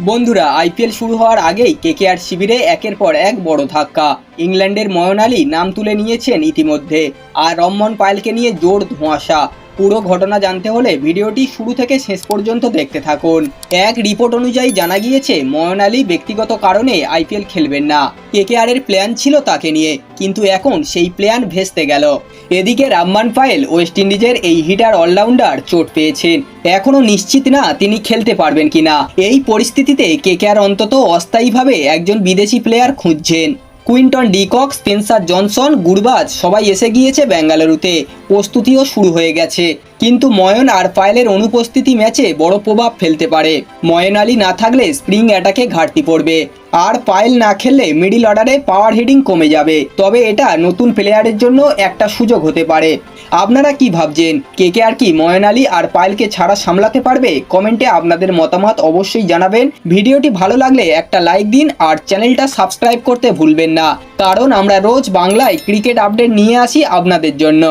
বন্ধুরা, আইপিএল শুরু হওয়ার আগেই কেকেআর শিবিরে একের পর এক বড় ধাক্কা। ইংল্যান্ডের ময়ন আলী নাম তুলে নিয়েছেন ইতিমধ্যে। আর রম্মন পায়েলকে নিয়ে জোর ধোঁয়াশা। পুরো ঘটনা জানতে হলে ভিডিওটি শুরু থেকে শেষ পর্যন্ত দেখতে থাকুন। এক রিপোর্ট অনুযায়ী জানা গিয়েছে, ময়ন আলী ব্যক্তিগত কারণে আইপিএল খেলবেন না। কেকেআর এর প্ল্যান ছিল তাকে নিয়ে, কিন্তু এখন সেই প্ল্যান ভেস্তে গেল। এদিকে রাম্মান পায়েল ওয়েস্ট ইন্ডিজের এই হিটার অলরাউন্ডার চোট পেয়েছেন। এখনও নিশ্চিত না তিনি খেলতে পারবেন কিনা। এই পরিস্থিতিতে কেকেআর অন্তত অস্থায়ীভাবে একজন বিদেশি প্লেয়ার খুঁজছেন। Quinton de Kock Spencer Johnson Gurbaz সবাই এসে গিয়েছে বেঙ্গালুরুতে প্রস্তুতিও শুরু হয়ে গেছে। কিন্তু ময়ন আর পায়েলের অনুপস্থিতি ম্যাচে বড় প্রভাব ফেলতে পারে। ময়ন আলী না থাকলে স্প্রিং অ্যাটাকে ঘাটতি পড়বে। আর পায়েল না খেললে মিডিল অর্ডারে পাওয়ার হিডিং কমে যাবে। তবে এটা নতুন প্লেয়ারের জন্য একটা সুযোগ হতে পারে। আপনারা কি ভাবছেন? কে কে আর কি ময়ন আলী আর পায়েলকে ছাড়া সামলাতে পারবে? কমেন্টে আপনাদের মতামত অবশ্যই জানাবেন। ভিডিওটি ভালো লাগলে একটা লাইক দিন আর চ্যানেলটা সাবস্ক্রাইব করতে ভুলবেন না। কারণ আমরা রোজ বাংলায় ক্রিকেট আপডেট নিয়ে আসি আপনাদের জন্য।